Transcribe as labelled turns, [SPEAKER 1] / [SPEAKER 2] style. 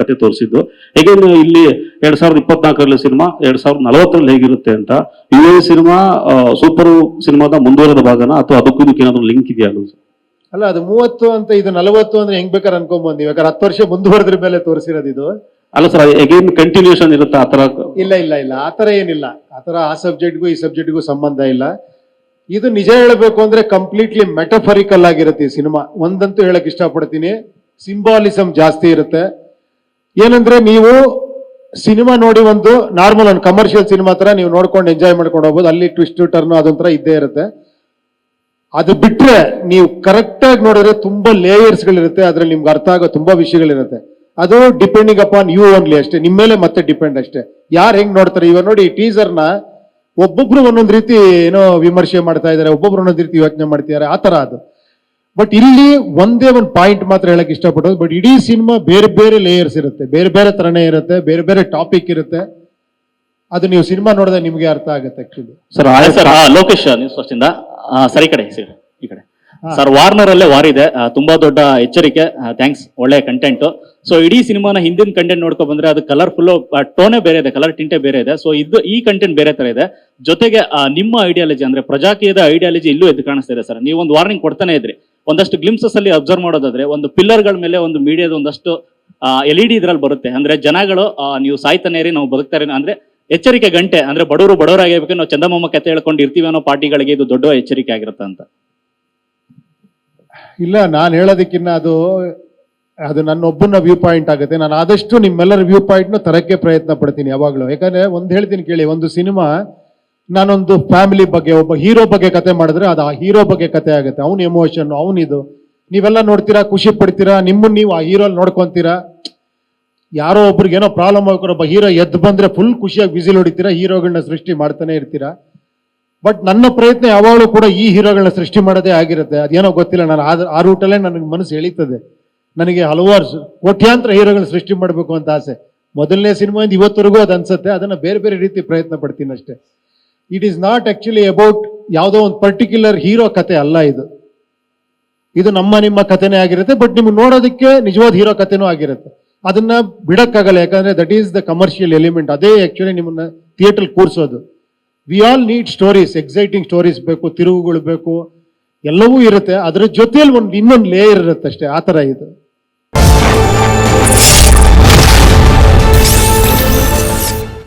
[SPEAKER 1] ಕತೆ ತೋರಿಸಿದ್ದು. ಹೇಗೆ ಇಲ್ಲಿ ಎರಡ್ ಸಾವಿರದ ಇಪ್ಪತ್ನಾಲ್ಕರಲ್ಲಿ ಸಿನಿಮಾ ಎರಡ್ ಸಾವಿರದ ನಲವತ್ತರಲ್ಲಿ ಹೇಗಿರುತ್ತೆ ಅಂತ ಯು ಎ ಸಿನಿಮಾ ಸೂಪರ್ ಸಿನಿಮಾದ ಮುಂದುವರೆದ ಭಾಗನ ಅಥವಾ ಅದಕ್ಕೂ ಇದಕ್ಕೆ ಏನಾದ್ರು ಲಿಂಕ್ ಇದೆಯಾ ಅದು?
[SPEAKER 2] ಅಲ್ಲ ಅದು ಮೂವತ್ತು ಅಂತ ಇದು ನಲವತ್ತು ಅಂದ್ರೆ ಹೆಂಗ್ ಬೇಕಾದ್ರೆ ಅನ್ಕೊಂಡ್ ಯಾಕಂದ್ರೆ ಹತ್ತು ವರ್ಷ ಮುಂದುವರೆದ್ರ ಮೇಲೆ ತೋರಿಸಿರೋದು ಇದು.
[SPEAKER 1] ಅಲ್ಲ ಸರ್ ಅಗೇನ್ ಕಂಟಿನ್ಯೂಷನ್ ಇರುತ್ತೆ? ಆ ತರ
[SPEAKER 2] ಇಲ್ಲ ಇಲ್ಲ ಇಲ್ಲ. ಆ ತರ ಏನಿಲ್ಲ. ಆತರ ಆ ಸಬ್ಜೆಕ್ಟ್ಗೂ ಈ ಸಬ್ಜೆಕ್ಟ್ಗೂ ಸಂಬಂಧ ಇಲ್ಲ. ಇದು ನಿಜ ಹೇಳಬೇಕು ಅಂದ್ರೆ ಕಂಪ್ಲೀಟ್ಲಿ ಮೆಟಫರಿಕಲ್ ಆಗಿರುತ್ತೆ ಈ ಸಿನಿಮಾ. ಒಂದಂತೂ ಹೇಳಕ್ ಇಷ್ಟಪಡ್ತೀನಿ. ಸಿಂಬಾಲಿಸಮ್ ಜಾಸ್ತಿ ಇರುತ್ತೆ. ಏನಂದ್ರೆ ನೀವು ಸಿನಿಮಾ ನೋಡಿ ಒಂದು ನಾರ್ಮಲ್ ಒಂದು ಕಮರ್ಷಿಯಲ್ ಸಿನಿಮಾ ತರ ನೀವು ನೋಡ್ಕೊಂಡು ಎಂಜಾಯ್ ಮಾಡ್ಕೊಂಡು ಹೋಗ್ಬೋದು. ಅಲ್ಲಿ ಟ್ವಿಸ್ಟ್ ಟರ್ನ್ ಅದೊಂಥರ ಇದ್ದೇ ಇರುತ್ತೆ. ಅದು ಬಿಟ್ರೆ ನೀವು ಕರೆಕ್ಟ್ ಆಗಿ ನೋಡಿದ್ರೆ ತುಂಬಾ ಲೇಯರ್ಸ್ ಗಳಿರುತ್ತೆ. ಅದ್ರಲ್ಲಿ ನಿಮ್ಗೆ ಅರ್ಥ ಆಗೋ ತುಂಬಾ ವಿಷಯಗಳಿರುತ್ತೆ. ಅದು ಡಿಪೆಂಡಿಂಗ್ ಅಪಾನ್ ಯು ಓನ್ಲಿ ಅಷ್ಟೇ. ನಿಮ್ಮ ಮೇಲೆ ಮತ್ತೆ ಡಿಪೆಂಡ್ ಅಷ್ಟೇ. ಯಾರು ಹೆಂಗ್ ನೋಡ್ತಾರೆ? ಇವಾಗ ನೋಡಿ ಟೀಸರ್ನ ಒಬ್ಬೊಬ್ರು ಒಂದೊಂದು ರೀತಿ ಏನೋ ವಿಮರ್ಶೆ ಮಾಡ್ತಾ ಇದ್ದಾರೆ. ಒಬ್ಬೊಬ್ರು ಒಂದೊಂದು ರೀತಿ ಯೋಚನೆ ಮಾಡ್ತಿದ್ದಾರೆ. ಆ ತರ ಅದು. ಬಟ್ ಇಲ್ಲಿ ಒಂದೇ ಒಂದು ಪಾಯಿಂಟ್ ಮಾತ್ರ ಹೇಳಕ್ ಇಷ್ಟಪಡೋದು. ಬಟ್ ಇಡೀ ಸಿನಿಮಾ ಬೇರೆ ಬೇರೆ ಲೇಯರ್ಸ್ ಇರುತ್ತೆ. ಬೇರೆ ಬೇರೆ ತರನೇ ಇರುತ್ತೆ. ಬೇರೆ ಬೇರೆ ಟಾಪಿಕ್ ಇರುತ್ತೆ. ಅದು ನೀವು ಸಿನಿಮಾ ನೋಡಿದ್ರೆ ನಿಮ್ಗೆ ಅರ್ಥ ಆಗುತ್ತೆ actually
[SPEAKER 1] sir
[SPEAKER 3] sir Lokesh news sir ಕಡೆ ಸರ್ ಈ ಕಡೆ. ಸರ್ ವಾರ್ನರ್ ಅಲ್ಲೇ ವಾರ್ ಇದೆ. ತುಂಬಾ ದೊಡ್ಡ ಎಚ್ಚರಿಕೆ. ಥ್ಯಾಂಕ್ಸ್ ಒಳ್ಳೆ ಕಂಟೆಂಟ್ ಸೊ ಇಡೀ ಸಿನಿಮಾನ ಹಿಂದಿನ ಕಂಟೆಂಟ್ ನೋಡ್ಕೊಂಡ್ ಬಂದ್ರೆ ಅದು ಕಲರ್ಫುಲ್ ಟೋನೇ ಬೇರೆ ಇದೆ. ಕಲರ್ ಟಿಂಟೆ ಬೇರೆ ಇದೆ. ಸೊ ಇದು ಈ ಕಂಟೆಂಟ್ ಬೇರೆ ತರ ಇದೆ. ಜೊತೆಗೆ ನಿಮ್ಮ ಐಡಿಯಾಲಜಿ ಅಂದ್ರೆ ಪ್ರಜಾಕೀಯದ ಐಡಿಯಾಲಜಿ ಇಲ್ಲೂ ಎದ್ದು ಕಾಣಿಸ್ತಾ ಇದೆ ಸರ್ ನೀವೊಂದು ಒಂದು ವಾರ್ನಿಂಗ್ ಕೊಡ್ತಾನೆ ಇದ್ರಿ. ಒಂದಷ್ಟು ಗ್ಲಿಮ್ಸಸ್ ಅಲ್ಲಿ ಅಬ್ಸರ್ವ್ ಮಾಡೋದಾದ್ರೆ ಒಂದು ಪಿಲ್ಲರ್ಗಳ ಮೇಲೆ ಒಂದು ಮೀಡಿಯಾದ ಒಂದಷ್ಟು ಎಲ್ ಇ ಡಿ ಇದ್ರಲ್ಲಿ ಬರುತ್ತೆ. ಅಂದ್ರೆ ಜನಗಳು ನೀವು ಸಾಯ್ತಾನೆ ಇರಿ, ನಾವು ಬದುಕ್ತಾರೆ ಅಂದ್ರೆ ಎಚ್ಚರಿಕೆ ಗಂಟೆ, ಅಂದ್ರೆ ಬಡವರು ಬಡವರಾಗಿರ್ಬೇಕು, ನಾವು ಚಂದಮಾಮ ಕತೆ ಹೇಳ್ಕೊಂಡು ಇರ್ತೀವಿ ಅನ್ನೋ ಪಾರ್ಟಿಗಳಿಗೆ ಇದು ದೊಡ್ಡ ಎಚ್ಚರಿಕೆ ಆಗಿರುತ್ತೆ ಅಂತ.
[SPEAKER 2] ಇಲ್ಲ, ನಾನು ಹೇಳೋದಕ್ಕಿನ್ನ ಅದು ಅದು ನನ್ನ ಒಬ್ಬನ ವ್ಯೂ ಪಾಯಿಂಟ್ ಆಗುತ್ತೆ. ನಾನು ಆದಷ್ಟು ನಿಮ್ಮೆಲ್ಲರ ವ್ಯೂ ಪಾಯಿಂಟ್ನ ತರಕ್ಕೆ ಪ್ರಯತ್ನ ಪಡ್ತೀನಿ ಯಾವಾಗಲೂ. ಯಾಕಂದ್ರೆ ಒಂದು ಹೇಳ್ತೀನಿ ಕೇಳಿ, ಒಂದು ಸಿನಿಮಾ ನಾನೊಂದು ಫ್ಯಾಮಿಲಿ ಬಗ್ಗೆ, ಒಬ್ಬ ಹೀರೋ ಬಗ್ಗೆ ಕತೆ ಮಾಡಿದ್ರೆ ಅದು ಆ ಹೀರೋ ಬಗ್ಗೆ ಕತೆ ಆಗುತ್ತೆ. ಅವ್ನ ಎಮೋಷನ್ ಅವನಿದು ನೀವೆಲ್ಲ ನೋಡ್ತೀರಾ, ಖುಷಿ ಪಡ್ತೀರಾ ನಿಮ್ಮನ್ನು ನೀವು ಆ ಹೀರೋ ನೋಡ್ಕೊಂತೀರಾ? ಯಾರೋ ಒಬ್ರಿಗೆ ಏನೋ ಪ್ರಾಬ್ಲಮ್ ಆಗ್ತಾರೆ ಒಬ್ಬ ಹೀರೋ ಎದ್ದು ಬಂದ್ರೆ ಫುಲ್ ಖುಷಿಯಾಗಿ ವಿಸಿಲ್ ಹೊಡಿತೀರಾ ಹೀರೋಗಳನ್ನ ಸೃಷ್ಟಿ ಮಾಡ್ತಾನೆ ಇರ್ತೀರಾ? ಬಟ್ ನನ್ನ ಪ್ರಯತ್ನ ಯಾವಾಗಲೂ ಕೂಡ ಈ ಹೀರೋಗಳನ್ನ ಸೃಷ್ಟಿ ಮಾಡೋದೇ ಆಗಿರುತ್ತೆ. ಅದೇನೋ ಗೊತ್ತಿಲ್ಲ, ನಾನು ಆ ರೂಟಲ್ಲೇ ನನಗೆ ಮನಸ್ಸು ಎಳೀತದೆ. ನನಗೆ ಹಲವಾರು ಕೋಟ್ಯಾಂತರ ಹೀರೋಗಳನ್ನ ಸೃಷ್ಟಿ ಮಾಡಬೇಕು ಅಂತ ಆಸೆ. ಮೊದಲನೇ ಸಿನಿಮಾಯಿಂದ ಇವತ್ತರೆಗೂ ಅದು ಅನ್ಸುತ್ತೆ. ಅದನ್ನ ಬೇರೆ ಬೇರೆ ರೀತಿ ಪ್ರಯತ್ನ ಪಡ್ತೀನಿ ಅಷ್ಟೇ. It is not actually about ಯಾವುದೋ ಒಂದು ಪರ್ಟಿಕ್ಯುಲರ್ ಹೀರೋ ಕತೆ ಅಲ್ಲ ಇದು. ಇದು ನಮ್ಮ ನಿಮ್ಮ ಕಥೆನೇ ಆಗಿರುತ್ತೆ ಬಟ್ ನಿಮ್ಗೆ ನೋಡೋದಕ್ಕೆ ನಿಜವಾದ ಹೀರೋ ಕಥೆನೂ ಆಗಿರುತ್ತೆ. ಅದನ್ನ ಬಿಡಕ್ಕಾಗಲ್ಲ, ಯಾಕಂದ್ರೆ that is the commercial element ಅದೇ ಆಕ್ಚುಲಿ ನಿಮ್ಮನ್ನ theatre ಕೂರಿಸೋದು. We all need stories exciting stories ಬೇಕು, ತಿರುವುಗಳು ಬೇಕು, ಎಲ್ಲವೂ ಇರುತ್ತೆ. ಅದರ ಜೊತೆಯಲ್ಲಿ ಒಂದು ಇನ್ನೊಂದು ಲೇಯರ್ ಇರುತ್ತೆ ಅಷ್ಟೇ, ಆ ಥರ ಇದು.